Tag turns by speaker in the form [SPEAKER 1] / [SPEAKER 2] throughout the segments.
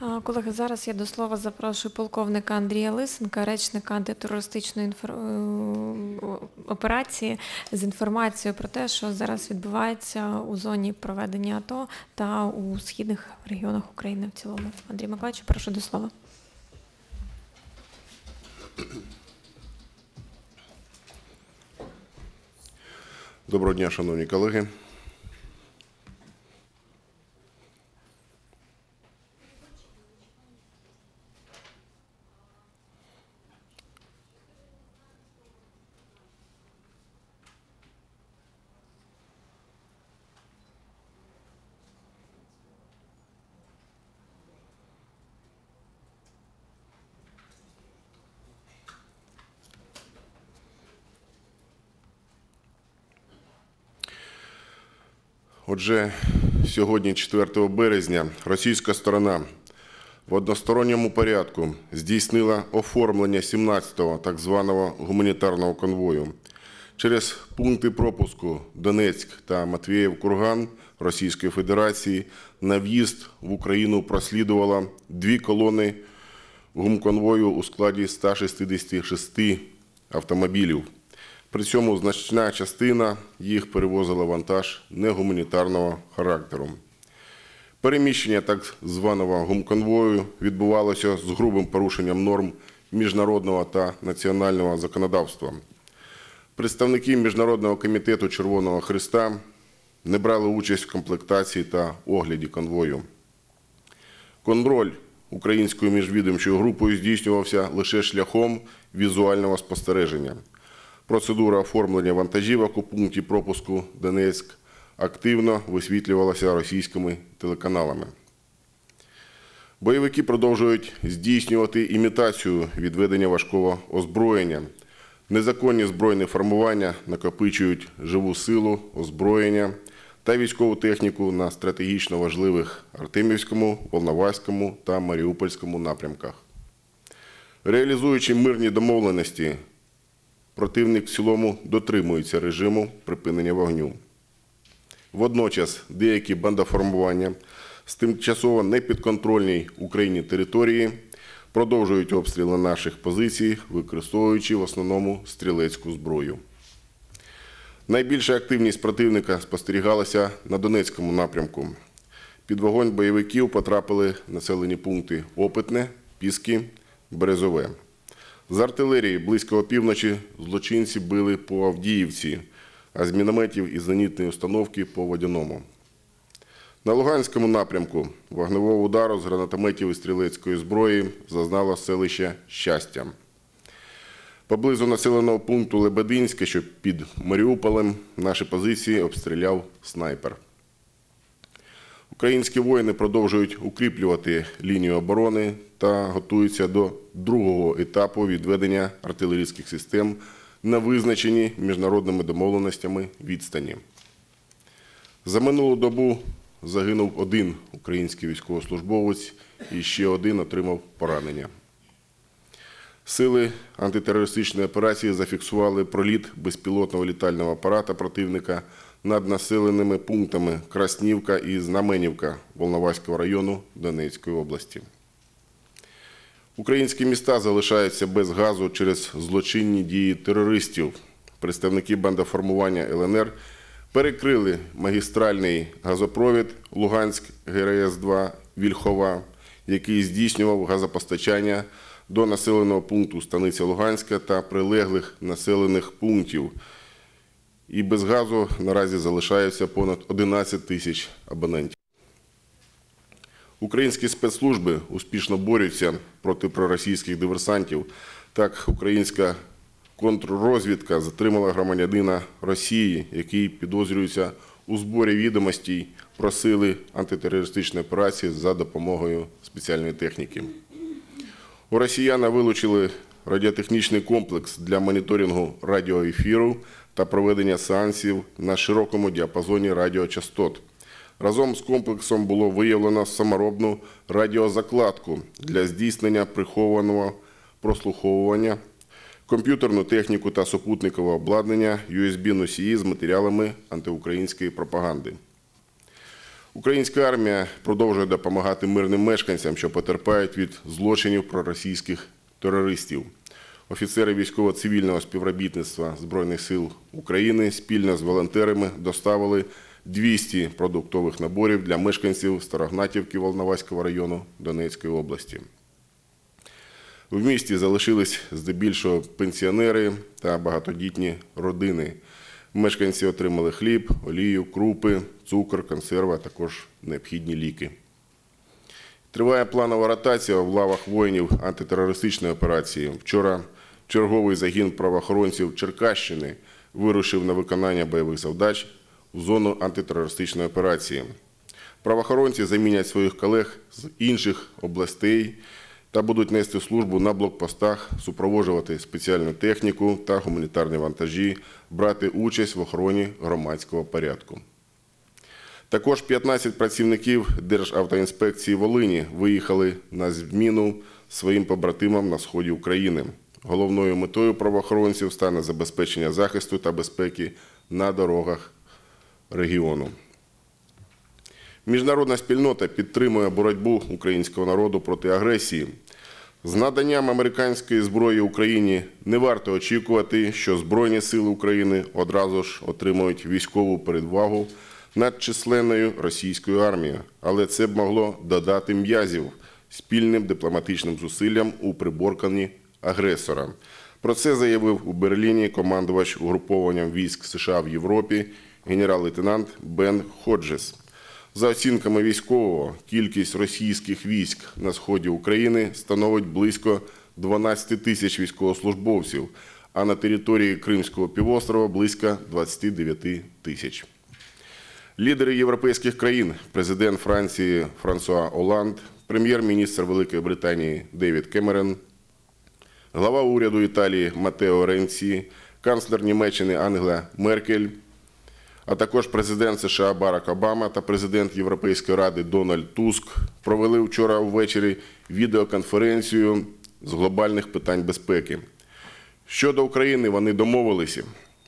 [SPEAKER 1] Колеги, зараз я до слова запрошую полковника Андрія Лисенка, речника антитерористичної інфор... е, операції з інформацією про те, що зараз відбувається у зоні проведення АТО та у східних регіонах України в цілому. Андрій Миколаївич, прошу до слова.
[SPEAKER 2] Доброго дня, шановні колеги. Отже, сьогодні, 4 березня, російська сторона в односторонньому порядку здійснила оформлення 17-го так званого гуманітарного конвою. Через пункти пропуску Донецьк та Матвіїв-Курган Російської Федерації на в'їзд в Україну прослідувало дві колони гумконвою у складі 166 автомобілів. При цьому значна частина їх перевозила вантаж негуманітарного характеру. Переміщення так званого гумконвою відбувалося з грубим порушенням норм міжнародного та національного законодавства. Представники Міжнародного комітету Червоного Христа не брали участь в комплектації та огляді конвою. Контроль українською міжвідомчою групою здійснювався лише шляхом візуального спостереження. Процедура оформлення вантажівок у пункті пропуску Донецьк активно висвітлювалася російськими телеканалами. Бойовики продовжують здійснювати імітацію відведення важкого озброєння. Незаконні збройні формування накопичують живу силу, озброєння та військову техніку на стратегічно важливих Артемівському, Волноваському та Маріупольському напрямках. Реалізуючи мирні домовленості, противник в цілому дотримується режиму припинення вогню. Водночас деякі бандоформування з тимчасово непідконтрольній Україні території продовжують обстріли наших позицій, використовуючи в основному стрілецьку зброю. Найбільша активність противника спостерігалася на Донецькому напрямку. Під вогонь бойовиків потрапили населені пункти Опитне, Піски, Березове. З артилерії близько опівночі злочинці били по Авдіївці, а з мінометів і зенітної установки по Водяному. На Луганському напрямку вогневого удару з гранатометів і стрілецької зброї зазнало селище Щастя. Поблизу населеного пункту Лебединське, що під Маріуполем, наші позиції обстріляв снайпер. Українські воїни продовжують укріплювати лінію оборони та готуються до другого етапу відведення артилерійських систем на визначені міжнародними домовленостями відстані. За минулу добу загинув один український військовослужбовець і ще один отримав поранення. Сили антитерористичної операції зафіксували проліт безпілотного літального апарата противника над населеними пунктами Краснівка і Знаменівка Волноваського району Донецької області. Українські міста залишаються без газу через злочинні дії терористів. Представники бандоформування ЛНР перекрили магістральний газопровід Луганськ ГРС-2 Вільхова, який здійснював газопостачання до населеного пункту Станиця Луганська та прилеглих населених пунктів. І без газу наразі залишається понад 11 тисяч абонентів. Українські спецслужби успішно борються проти проросійських диверсантів. Так, українська контррозвідка затримала громадянина Росії, який підозрюється у зборі відомостей про сили антитерористичної операції за допомогою спеціальної техніки. У росіяна вилучили радіотехнічний комплекс для моніторингу радіоефіру та проведення сеансів на широкому діапазоні радіочастот. Разом з комплексом було виявлено саморобну радіозакладку для здійснення прихованого прослуховування, комп'ютерну техніку та супутникове обладнання, USB-носії з матеріалами антиукраїнської пропаганди. Українська армія продовжує допомагати мирним мешканцям, що потерпають від злочинів проросійських терористів. Офіцери військово-цивільного співробітництва Збройних сил України спільно з волонтерами доставили 200 продуктових наборів для мешканців Старогнатівки Волноваського району Донецької області. В місті залишились здебільшого пенсіонери та багатодітні родини. Мешканці отримали хліб, олію, крупи, цукор, консерви, а також необхідні ліки. Триває планова ротація в лавах воїнів антитерористичної операції. Вчора черговий загін правоохоронців Черкащини вирушив на виконання бойових завдач в зону антитерористичної операції. Правоохоронці замінять своїх колег з інших областей та будуть нести службу на блокпостах, супроводжувати спеціальну техніку та гуманітарні вантажі, брати участь в охороні громадського порядку. Також 15 працівників Державтоінспекції Волині виїхали на зміну своїм побратимам на сході України. Головною метою правоохоронців стане забезпечення захисту та безпеки на дорогах регіону. Міжнародна спільнота підтримує боротьбу українського народу проти агресії. З наданням американської зброї Україні не варто очікувати, що Збройні сили України одразу ж отримують військову передвагу над численною російською армією, але це б могло додати м'язів спільним дипломатичним зусиллям у приборканні агресора. Про це заявив у Берліні командувач угрупованням військ США в Європі генерал-лейтенант Бен Ходжес. За оцінками військового, кількість російських військ на сході України становить близько 12 тисяч військовослужбовців, а на території Кримського півострова близько 29 тисяч. Лідери європейських країн, президент Франції Франсуа Оланд, прем'єр-міністр Великої Британії Девід Кемерон, глава уряду Італії Матео Ренці, канцлер Німеччини Ангела Меркель, а також президент США Барак Обама та президент Європейської ради Дональд Туск провели вчора ввечері відеоконференцію з глобальних питань безпеки. Щодо України вони домовилися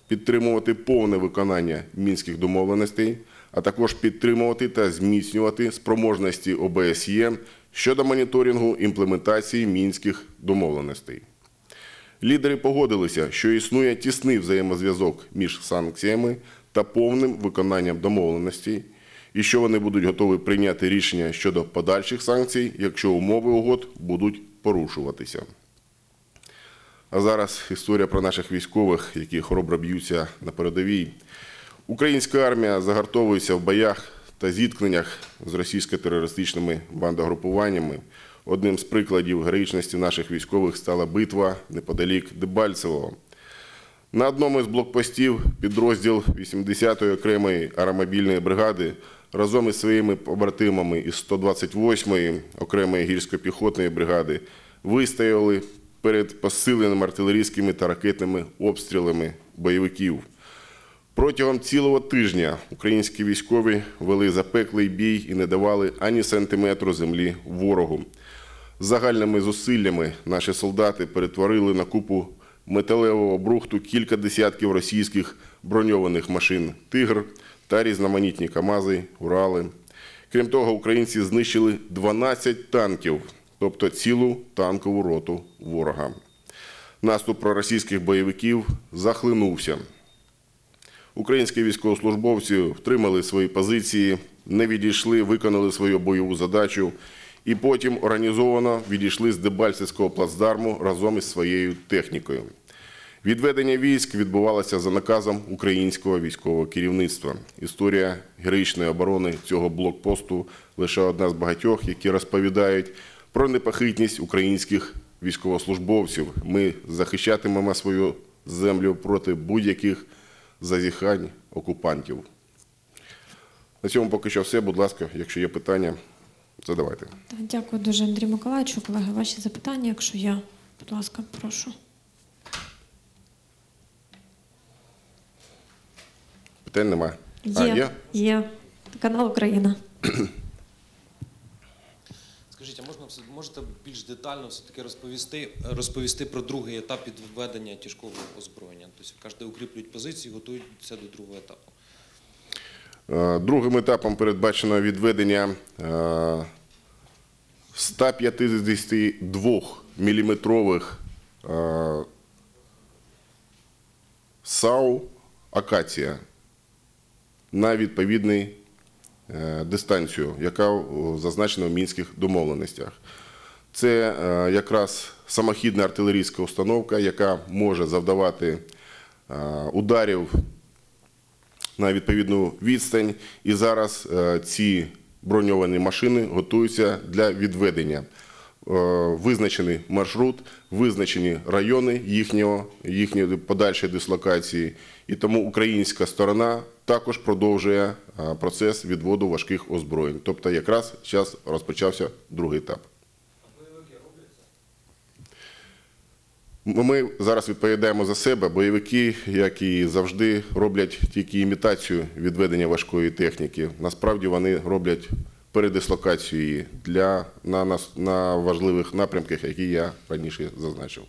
[SPEAKER 2] підтримувати повне виконання мінських домовленостей, а також підтримувати та зміцнювати спроможності ОБСЄ щодо моніторингу імплементації мінських домовленостей. Лідери погодилися, що існує тісний взаємозв'язок між санкціями та повним виконанням домовленостей, і що вони будуть готові прийняти рішення щодо подальших санкцій, якщо умови угод будуть порушуватися. А зараз історія про наших військових, які хоробро б'ються на передовій. Українська армія загартовується в боях та зіткненнях з російсько-терористичними бандогрупуваннями. Одним з прикладів героїчності наших військових стала битва неподалік Дебальцевого. На одному із блокпостів підрозділ 80-ї окремої аеромобільної бригади разом із своїми побратимами із 128-ї окремої гірсько-піхотної бригади вистояли перед посиленими артилерійськими та ракетними обстрілами бойовиків. Протягом цілого тижня українські військові вели запеклий бій і не давали ані сантиметру землі ворогу. Загальними зусиллями наші солдати перетворили на купу металевого брухту кілька десятків російських броньованих машин Тигр та різноманітні КАМАЗи, Урали. Крім того, українці знищили 12 танків, тобто цілу танкову роту ворога. Наступ проросійських бойовиків захлинувся. Українські військовослужбовці втримали свої позиції, не відійшли, виконали свою бойову задачу і потім організовано відійшли з Дебальцевського плацдарму разом із своєю технікою. Відведення військ відбувалося за наказом українського військового керівництва. Історія героїчної оборони цього блокпосту лише одна з багатьох, які розповідають про непохитність українських військовослужбовців. Ми захищатимемо свою землю проти будь-яких зазіхань окупантів. На цьому поки що все. Будь ласка, якщо є питання, задавайте.
[SPEAKER 1] Дякую дуже, Андрій Миколаївичу. Колеги, ваші запитання, якщо є, будь ласка, прошу.
[SPEAKER 2] Питань немає.
[SPEAKER 1] Є,
[SPEAKER 2] А, є?
[SPEAKER 1] є. Канал Україна.
[SPEAKER 3] Можна все- можете більш детально все-таки розповісти, розповісти про другий етап підведення тяжкого озброєння? Тобто, кажете, укріплюють позиції, готуються до другого етапу.
[SPEAKER 2] Е, Другим етапом передбачено відведення е, 152 міліметрових е, САУ «Акація» на відповідний е, дистанцію, яка зазначена в мінських домовленостях. Це е, якраз самохідна артилерійська установка, яка може завдавати е, ударів на відповідну відстань. І зараз е, ці броньовані машини готуються для відведення. Е, Визначений маршрут, визначені райони їхнього, їхньої подальшої дислокації. І тому українська сторона також продовжує е, процес відводу важких озброєнь. Тобто якраз зараз розпочався другий етап. Ми зараз відповідаємо за себе. Бойовики, як і завжди, роблять тільки імітацію відведення важкої техніки. Насправді вони роблять передислокацію її для, на, на, на важливих напрямках, які я раніше зазначив.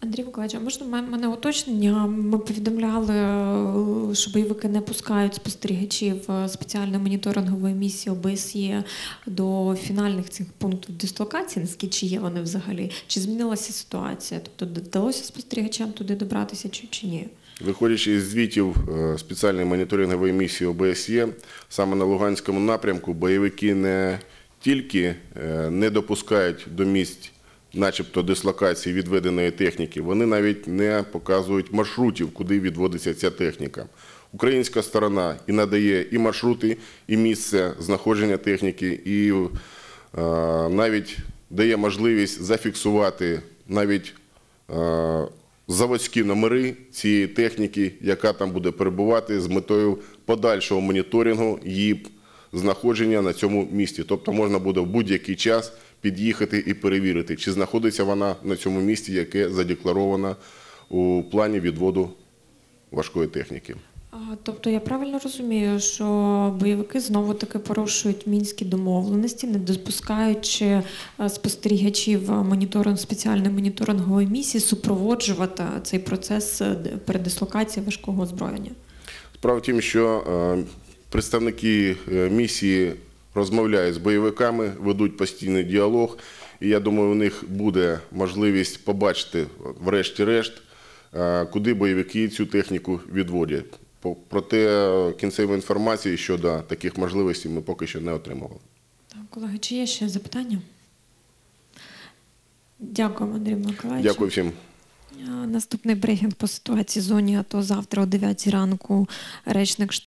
[SPEAKER 1] Андрій Миколаївич, а можна мене уточнення? Ми повідомляли, е, що бойовики не пускають спостерігачів е, спеціальної моніторингової місії ОБСЄ до фінальних цих пунктів дислокації. Наскільки чи є вони взагалі? Чи змінилася ситуація? Тобто вдалося спостерігачам туди добратися чи, чи ні?
[SPEAKER 2] Виходячи із звітів е, спеціальної моніторингової місії ОБСЄ, саме на Луганському напрямку бойовики не тільки не допускають до місць, начебто дислокації відведеної техніки, вони навіть не показують маршрутів, куди відводиться ця техніка. Українська сторона і надає і маршрути, і місце знаходження техніки, і е, навіть дає можливість зафіксувати навіть е, заводські номери цієї техніки, яка там буде перебувати з метою подальшого моніторингу її знаходження на цьому місці. Тобто можна буде в будь-який час під'їхати і перевірити, чи знаходиться вона на цьому місці, яке задекларовано у плані відводу важкої техніки.
[SPEAKER 1] Тобто я правильно розумію, що бойовики знову таки порушують мінські домовленості, не допускаючи е, спостерігачів моніторинг спеціальної моніторингової місії супроводжувати цей процес е, передислокації важкого озброєння.
[SPEAKER 2] Справа в тім, що е, представники місії розмовляють з бойовиками, ведуть постійний діалог, і я думаю, у них буде можливість побачити, врешті-решт, е, куди бойовики цю техніку відводять. Проте е, кінцевої інформації щодо таких можливостей ми поки що не отримували.
[SPEAKER 1] Так, колеги, чи є ще запитання? Дякуємо, Андрій Миколаївич.
[SPEAKER 2] Дякую всім.
[SPEAKER 1] Наступний брифінг по ситуації в зоні АТО завтра о 9 ранку. Речник